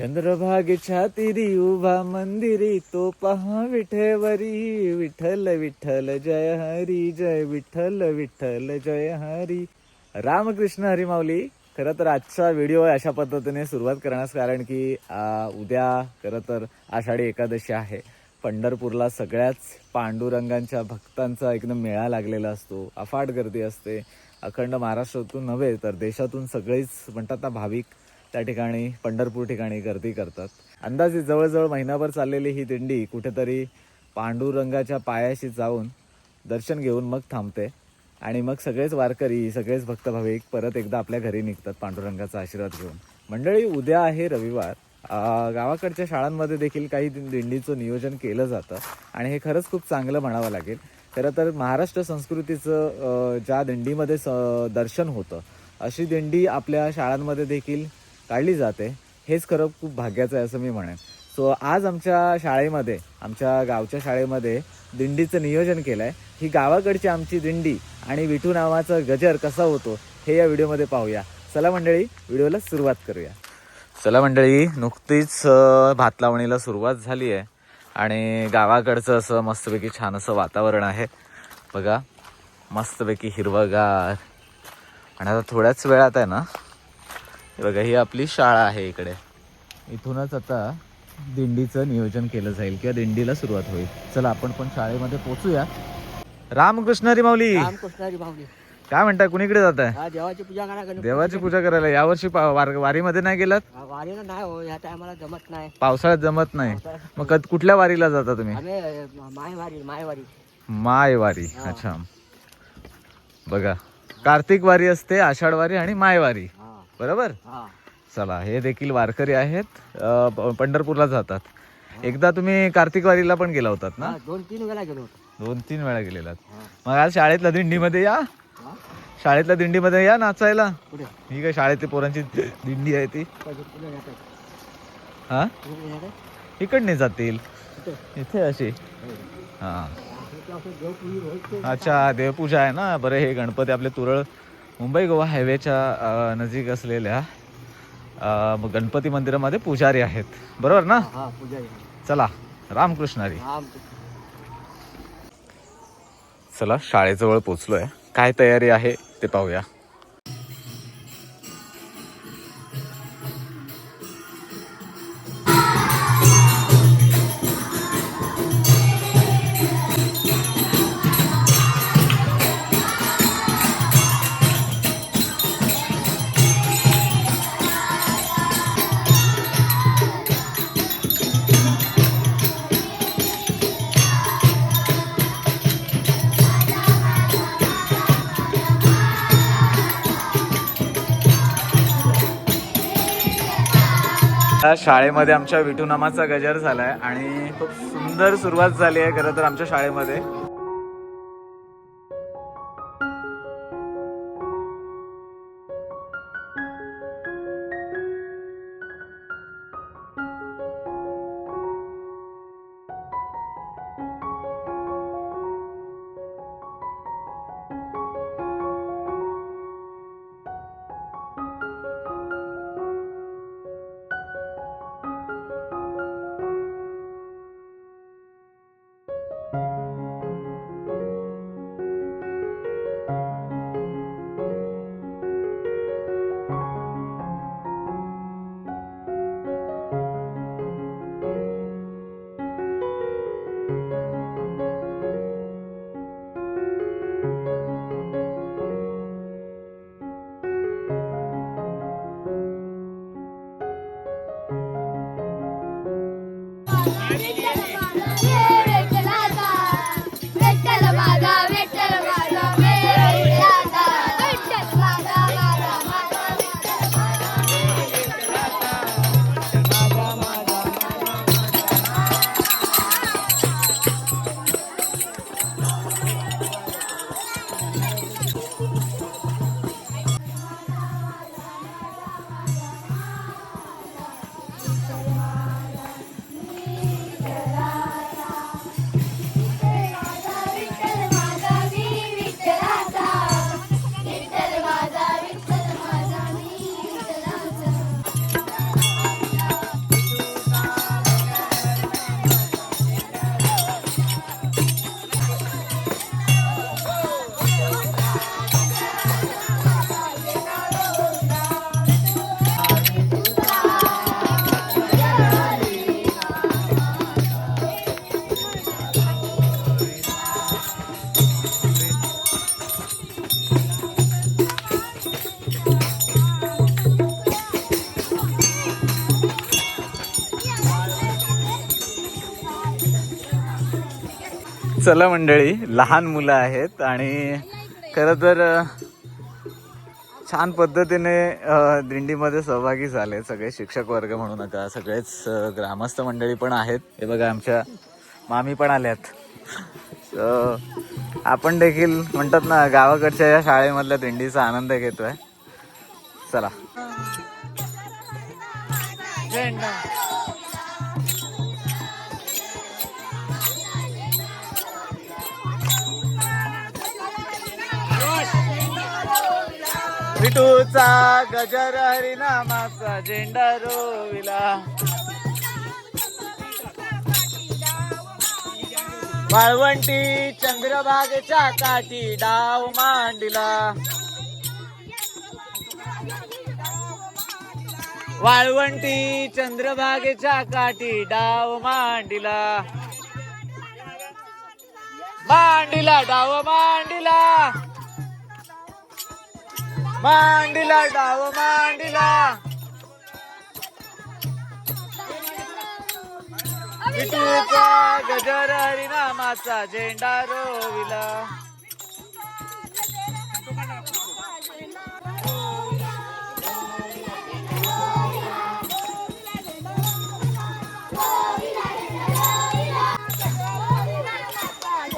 चंद्रभागेच्या तिरी उभा मंदिरी तो पहा विठेवरी विठ्ठल विठ्ठल जय हरी जय विठ्ठल विठ्ठल जय हरी. रामकृष्ण हरी माऊली खरं तर आजचा व्हिडिओ अशा पद्धतीने सुरुवात करण्यास कारण की उद्या खरं तर आषाढी एकादशी आहे. पंढरपूरला सगळ्याच पांडुरंगांच्या भक्तांचा एकदम मेळा लागलेला असतो. अफाट गर्दी असते. अखंड महाराष्ट्रातून नव्हे तर देशातून सगळेच म्हणतात ना भाविक त्या ठिकाणी पंढरपूर ठिकाणी गर्दी करतात. अंदाजे जवळजवळ महिनाभर चाललेली ही दिंडी कुठेतरी पांडुरंगाच्या पायाशी जाऊन दर्शन घेऊन मग थांबते. आणि मग सगळेच वारकरी सगळेच भक्तभाविक परत एकदा आपल्या घरी निघतात पांडुरंगाचा आशीर्वाद घेऊन. मंडळी उद्या आहे रविवार. गावाकडच्या शाळांमध्ये देखील काही दिंडीचं नियोजन केलं जातं. आणि हे खरंच खूप चांगलं म्हणावं लागेल. खरं तर महाराष्ट्र संस्कृतीचं ज्या दिंडीमध्ये स दर्शन होतं अशी दिंडी आपल्या शाळांमध्ये देखील काढली जाते हेच खरं खूप भाग्याचं आहे असं मी म्हणेन. सो आज आमच्या शाळेमध्ये आमच्या गावच्या शाळेमध्ये दिंडीचं नियोजन केलं आहे ही गावाकडची आमची दिंडी आणि विठू नावाचा गजर कसा होतो हे या व्हिडिओमध्ये पाहूया. चला मंडळी व्हिडिओला सुरुवात करूया. चला मंडळी नुकतीच भात लावणीला सुरुवात झाली आहे. आणि गावाकडचं असं मस्तपैकी छान असं वातावरण आहे. बघा मस्तपैकी हिरवगार. आणि आता थोड्याच वेळात आहे ना हे बघा ही आपली शाळा आहे इकडे. इथूनच आता दिंडीचं नियोजन केलं जाईल किंवा दिंडीला सुरुवात होईल. चला आपण पण शाळेमध्ये पोचूया. रामकृष्ण हरी माऊली. रामकृष्णारी भावली काय म्हणताय कुणीकडे जात आहे? हा देवाची पूजा करा गणपती देवाची पूजा करायला. यावर्षी वारीमध्ये नाही गेलात? वारीला नाही हो ह्या टायमाला जमत नाही. पावसाळ्यात जमत नाही. मग कुठल्या वारीला जाता तुम्ही? मायवारी मायवारी. माय वारी अच्छा. बघा कार्तिक वारी असते आषाढ वारी आणि माय वारी हा बरोबर? हा. चला हे देखील वारकरी आहेत. अ, पंढरपूरला जातात. एकदा तुम्ही कार्तिक वारीला पण गेला होतात ना? दोन तीन वेळा गेलो दोन तीन वेळा गेलेलात. मग आज शाळेतल्या दिंडीमध्ये या? शाळेतल्या दिंडीमध्ये या नाचायला? ही काय शाळेतली पोरांची दिंडी आहे ती? हा? इकडने जातील? इथे अशी. हो. हा. अच्छा देवपूजा आहे ना? बरं हे गणपती आपले तुरळ मुंबई गोवा हायवेच्या नजीक असलेल्या गणपती मंदिरामध्ये पुजारी आहेत. बरोबर ना? हा पूजा आहे. चला रामकृष्णारी. राम चला शाळेजवळ पोचलोय. काय तयारी आहे ते पाहूया. आता शाळेमध्ये आमच्या विठूनामाचा नामाचा गजर झालाय आणि खूप सुंदर सुरुवात झाली आहे खरं तर आमच्या शाळेमध्ये. चला मंडळी लहान मुलं आहेत आणि खरं तर छान पद्धतीने दिंडीमध्ये सहभागी झाले सगळे शिक्षक वर्ग म्हणू नका सगळेच ग्रामस्थ मंडळी पण आहेत. हे बघा आमच्या मामी पण आल्यात. आपण देखील म्हणतात ना गावाकडच्या या शाळेमधल्या दिंडीचा आनंद घेतोय. चला. विठूचा गजर हरिनामाचा झेंडा रोविला. वाळवंटी चंद्रभागेच्या काठी डाव मांडिला. वाळवंटी चंद्रभागेच्या काठी डाव मांडिला. मांडिला डाव मांडिला. मांडीला डाव मांडीला. विठूचा गजर हरिनामाचा झेंडा रोविला.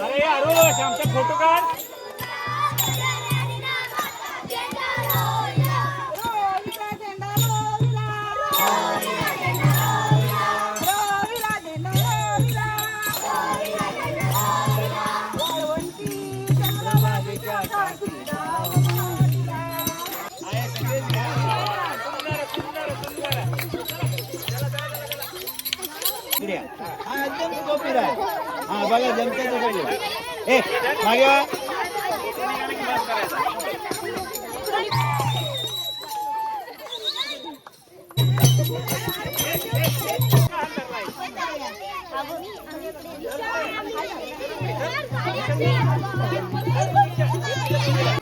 अरे आरुष आमचा फोटो काढ. हा बघा जमते तो पाहिजे ए मागे वा. विठ्ठल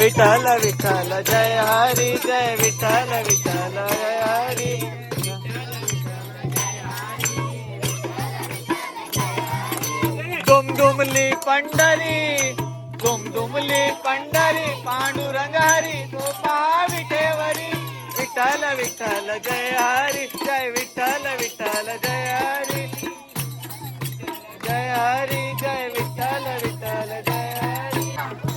विठ्ठल विठ्ठल जय हरी जय विठ्ठल विठ्ठल जय हरी. दुमदुमली पंढरी दुमदुमली पंढरी पांडुरंग हरी गोपा विठेवरी विठ्ठल विठ्ठल जय हरी जय विठ्ठल विठ्ठल जय हरी. जय हरी जय विठ्ठल विठ्ठल जय हरी.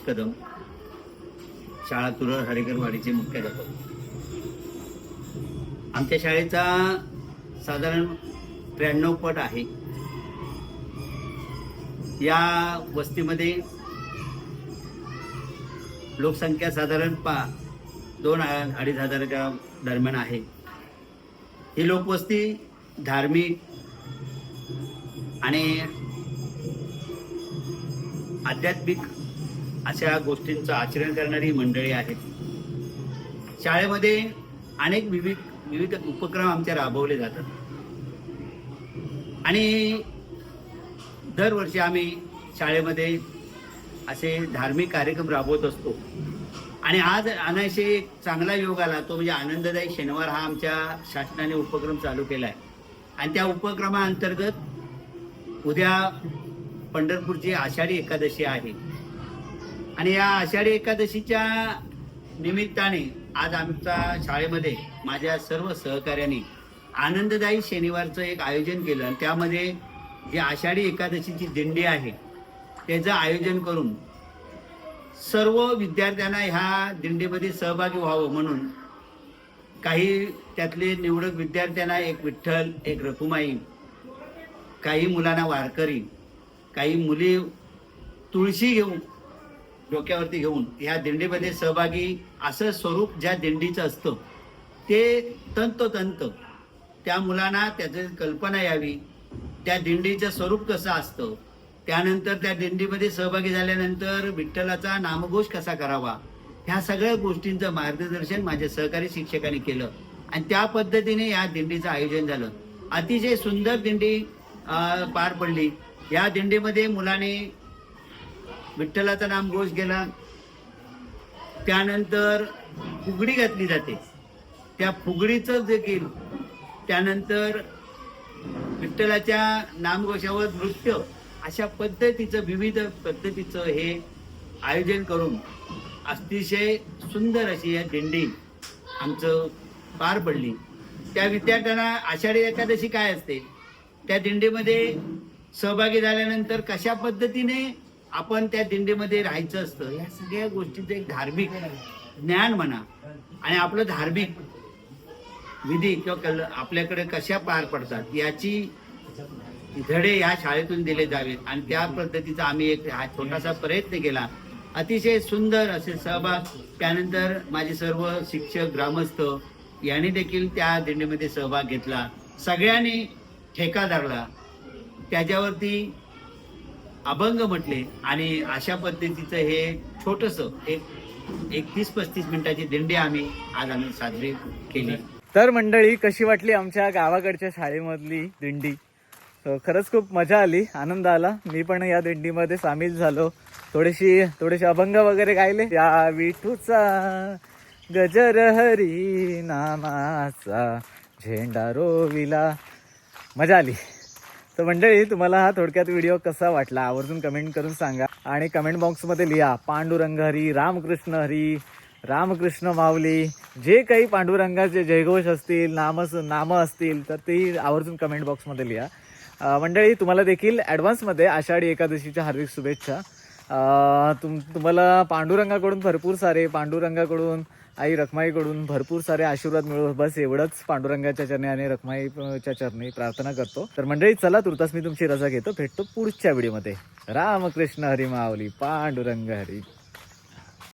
संतोष कदम शाळा तुरळ हरेकरवाडीचे मुख्याध्यापक आमच्या शाळेचा साधारण त्र्याण्णव पट आहे. या वस्तीमध्ये लोकसंख्या साधारण पा दोन अडीच हजाराच्या दरम्यान आहे. ही लोकवस्ती धार्मिक आणि आध्यात्मिक अशा गोष्टींचं आचरण करणारी मंडळी आहेत. शाळेमध्ये अनेक विविध विविध उपक्रम आमच्या राबवले जातात. आणि दरवर्षी आम्ही शाळेमध्ये असे धार्मिक कार्यक्रम राबवत असतो. आणि आज अनायसे एक चांगला योग आला तो म्हणजे आनंददायी शनिवार हा आमच्या शासनाने उपक्रम चालू केला आहे. आणि त्या उपक्रमाअंतर्गत उद्या पंढरपूरची आषाढी एकादशी आहे. आणि या आषाढी एकादशीच्या निमित्ताने आज आमच्या शाळेमध्ये माझ्या सर्व सहकार्याने आनंददायी शनिवारचं एक आयोजन केलं. आणि त्यामध्ये जी आषाढी एकादशीची दिंडी आहे त्याचं आयोजन करून सर्व विद्यार्थ्यांना ह्या दिंडीमध्ये सहभागी व्हावं म्हणून काही त्यातले निवडक विद्यार्थ्यांना एक विठ्ठल एक रखुमाई काही मुलांना वारकरी काही मुली तुळशी घेऊन डोक्यावरती घेऊन ह्या दिंडीमध्ये सहभागी असं स्वरूप ज्या दिंडीचं असतं ते तंतोतंत त्या मुलांना त्याची कल्पना यावी त्या दिंडीचं स्वरूप कसं असतं त्यानंतर त्या दिंडीमध्ये सहभागी झाल्यानंतर विठ्ठलाचा नामघोष कसा करावा ह्या सगळ्या गोष्टींचं मार्गदर्शन माझ्या सहकारी शिक्षकांनी केलं. आणि त्या पद्धतीने या दिंडीचं आयोजन झालं. अतिशय सुंदर दिंडी पार पडली. या दिंडीमध्ये मुलाने विठ्ठलाचा नाम घोष गेला. त्यानंतर फुगडी घातली जाते. त्या फुगडीचं देखील त्यानंतर विठ्ठलाच्या नामघोषावर नृत्य अशा पद्धतीचं विविध पद्धतीचं हे आयोजन करून अतिशय सुंदर अशी या दिंडी आमचं पार पडली. त्या विद्यार्थ्यांना आषाढी एकादशी काय असते? त्या दिंडीमध्ये सहभागी झाल्यानंतर कशा पद्धतीने आपण त्या दिंडीमध्ये राहायचं असतं या सगळ्या गोष्टीचं एक धार्मिक ज्ञान म्हणा आणि आपलं धार्मिक विधी किंवा कल आपल्याकडे कशा पार पडतात याची धडे या शाळेतून दिले जावेत आणि त्या पद्धतीचा आम्ही एक हा छोटासा प्रयत्न केला. अतिशय सुंदर असे सहभाग. त्यानंतर माझे सर्व शिक्षक ग्रामस्थ यांनी देखील त्या दिंडीमध्ये सहभाग घेतला. सगळ्यांनी ठेका धरला. त्याच्यावरती अभंग म्हटले आणि अशा पद्धतीचं हे छोटस एक एकतीस पस्तीस मिनिटाची दिंडी आम्ही आज आम्ही साजरी केली. तर मंडळी कशी वाटली आमच्या गावाकडच्या शाळेमधली दिंडी? तर खरंच खूप मजा आली आनंद आला. मी पण या दिंडीमध्ये सामील झालो. थोडीशी थोडेसे अभंग वगैरे गायले. या विठूचा गजर हरी नामाचा झेंडा रोविला. मजा आली. तर मंडळी तुम्हाला हा थोडक्यात व्हिडिओ कसा वाटला? आवर्जून कमेंट करून सांगा. आणि कमेंट बॉक्समध्ये लिहा पांडुरंग हरी रामकृष्ण हरी रामकृष्ण माऊली. जे काही पांडुरंगाचे जयघोष असतील नाम नामं असतील तर ती आवर्जून कमेंट बॉक्समध्ये लिहा. मंडळी तुम्हाला देखील ॲडव्हान्समध्ये आषाढी एकादशीच्या हार्दिक शुभेच्छा. तुम तुम्हाला पांडुरंगाकडून भरपूर सारे पांडुरंगाकडून आई रखमाईकडून भरपूर सारे आशीर्वाद मिळव बस एवढंच पांडुरंगाच्या चरणी आणि रखमाईच्या चरणी प्रार्थना करतो. तर मंडळी चला तुर्तास मी तुमची रजा घेतो. भेटतो पुढच्या व्हिडिओमध्ये. रामकृष्ण हरी माऊली पांडुरंग हरी.